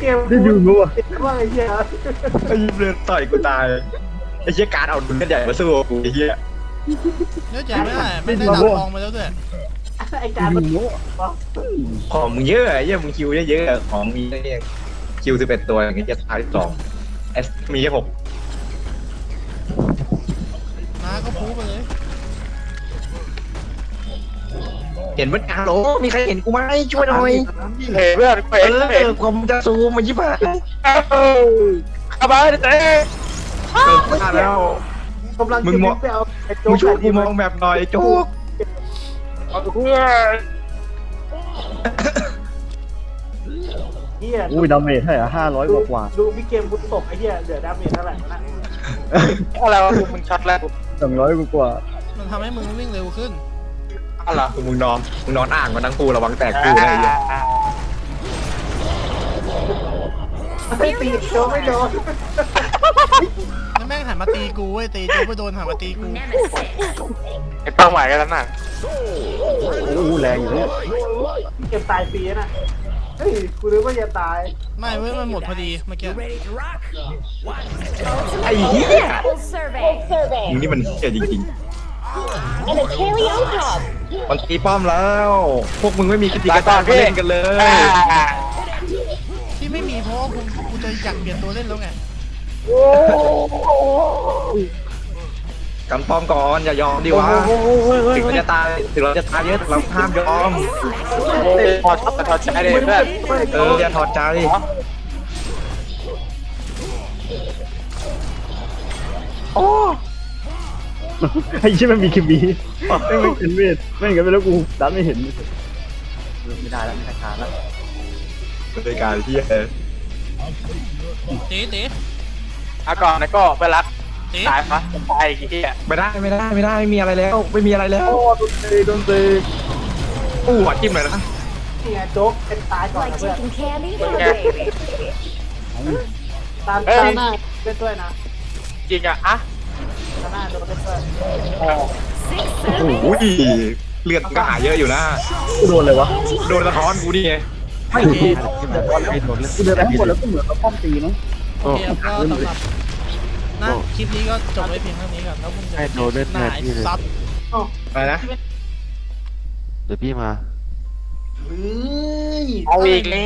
[SPEAKER 4] เกม
[SPEAKER 2] ได้ดูมั้งวะ
[SPEAKER 4] ว่าไอ้เหี้ย
[SPEAKER 1] ไอ้เหี้ยเดินต่อยกูตายไอ้เหี้ยการเอาดุนกันใหญ่มาสู้กูไอ้เหี้ย
[SPEAKER 3] เนื้อใจไม่ได้ไม่ได้ดาบทองมาแล้วด้วย
[SPEAKER 4] ไอ้
[SPEAKER 2] ได้
[SPEAKER 4] การ
[SPEAKER 2] ดู
[SPEAKER 4] มัน
[SPEAKER 2] มั้ง
[SPEAKER 1] ของมึงเยอะไอ้เหี้ยมึงคิวเยอะๆของมีเนี่ย คิวสิบเอ็ดตัวอย่างเงี้ยจะตายสองเอสมีแค่หก
[SPEAKER 3] มาก็พูไปเลย
[SPEAKER 1] เห็นมันกลางโหลมีใครเห็นกูไหมช่วยหน่อย
[SPEAKER 7] เฮ้ยเพื่อน
[SPEAKER 1] เอ
[SPEAKER 7] เห็นเห็น
[SPEAKER 1] อผมจะซูมมายิบหาย
[SPEAKER 7] เข้ามาเต้
[SPEAKER 1] เออพลาดแล้ว
[SPEAKER 4] กำลัง
[SPEAKER 1] มึ
[SPEAKER 4] จะ
[SPEAKER 1] งมอง
[SPEAKER 4] ไปเอาไอ้โจ๊
[SPEAKER 1] มึ
[SPEAKER 4] ก
[SPEAKER 1] งช่วยกูมองแบบหน่อยจุก
[SPEAKER 7] เอาเพื่อน
[SPEAKER 4] เหี้ย
[SPEAKER 2] อุ้ยดาเมจให้อะห้าร้อยกว่ากว่า
[SPEAKER 4] ดูพี่เกมกูตกไอ้เหี้ยเหลือดาเมจเท่าไหร่นะ
[SPEAKER 7] อะไรวะมึงช็อตแล้ว
[SPEAKER 2] สองร้อยกว่ากว่า
[SPEAKER 3] มันทำให้มึงวิ่งเร็วขึ้น
[SPEAKER 7] อะไร
[SPEAKER 1] มึงนอนมึงนอนอ่างมาทั้งคู่ระวังแตกคู่นะไอ้เหี้ย
[SPEAKER 4] ไม่ตีโจ๊กไม่โดน
[SPEAKER 3] แล้วแม่งหันมาตีกูเว้ยตีโจ๊กไปโดนหันมาตีกู
[SPEAKER 6] Nemesis.
[SPEAKER 7] ไอ้เป้าหมายกันแล้วน่ะ
[SPEAKER 2] โอ้โหแรงอยู่เนี่ย
[SPEAKER 4] เกมตายฟรีนะ เฮ้ยกูนึกว่าจะตาย
[SPEAKER 3] ไม่เว้ยมันหมดพอดีเมื่อกี้
[SPEAKER 1] ไอ้เหี้ย
[SPEAKER 6] Full survey.
[SPEAKER 1] มึงนี่มันเหี้ยจริง
[SPEAKER 6] And a paleo hub.
[SPEAKER 1] ๆมันตีป้อมแล้ว พวกมึงไม่มีกิจกรรมมาเล่นกันเลย
[SPEAKER 3] ที่ไม่มีเพราะว่ากูกูจะอยากเปลี่ยนตัวเล่นแล้วไง
[SPEAKER 1] กันป้อมก่อนอย่ายอมดิวะถึงเราจะตายถึงเราจะตายเยอะแต่เราห้ามยอม
[SPEAKER 7] พอช็อตแต่ถอดใจเลยเพื่อน
[SPEAKER 1] เอออย่าถอดใจ
[SPEAKER 2] ไอ้ชี่มันมีคิมบีไม่ไม่เป็นเวทไม่งั้นไปแล้วกูดันไม่เห็นไม่ได้แล้วไม่ได้การแล้ว
[SPEAKER 1] รายการที่
[SPEAKER 3] เต๋เต๋
[SPEAKER 7] อาก่อนนะก็ไปรัก
[SPEAKER 3] เต๋
[SPEAKER 7] ตายปะตายกี่ที่อะ
[SPEAKER 1] ไม่ได้ไม่ได้ไม่ได้ไม่มีอะไรแล้ว ไม่มีอะไรแล้ว
[SPEAKER 2] โอ้โดนตีโดนตี
[SPEAKER 1] อู้หัวจิ้มเลยนะ
[SPEAKER 4] นี่ไงโจ๊กไอ้ตายก่อน
[SPEAKER 6] Like
[SPEAKER 4] นะเพื่อน
[SPEAKER 6] taking candy from a baby.
[SPEAKER 4] ตามตาหน้าเล่นด้วยนะ
[SPEAKER 7] จริงอะอะ
[SPEAKER 4] ตาหน้าโดนเล่นด้วย
[SPEAKER 6] Six
[SPEAKER 1] โอ้
[SPEAKER 6] survey.
[SPEAKER 1] ยเลือดก็หาเยอะอยู่นะ
[SPEAKER 2] กูโดนเลยวะ
[SPEAKER 1] โดนสะท้อนกูนี่ไง
[SPEAKER 2] ไม่โดนกูเดินไปข้างบนแล้วก็เหมือนกับป้อมตีมั้ง
[SPEAKER 3] โอเคครับก็สำหรับ นะ คลิปนี้ก็จบไว้เพียงเท่านี้ก่อนแล้วมึงจะ
[SPEAKER 5] ให้โดนเล่น
[SPEAKER 3] หน้า
[SPEAKER 5] แทน
[SPEAKER 3] ไอ้
[SPEAKER 5] พี่เลย
[SPEAKER 3] ซับ
[SPEAKER 1] อะไรนะ
[SPEAKER 5] เดี๋ยวพี่มา
[SPEAKER 4] เฮ้ย
[SPEAKER 7] เอาอีกแล้ว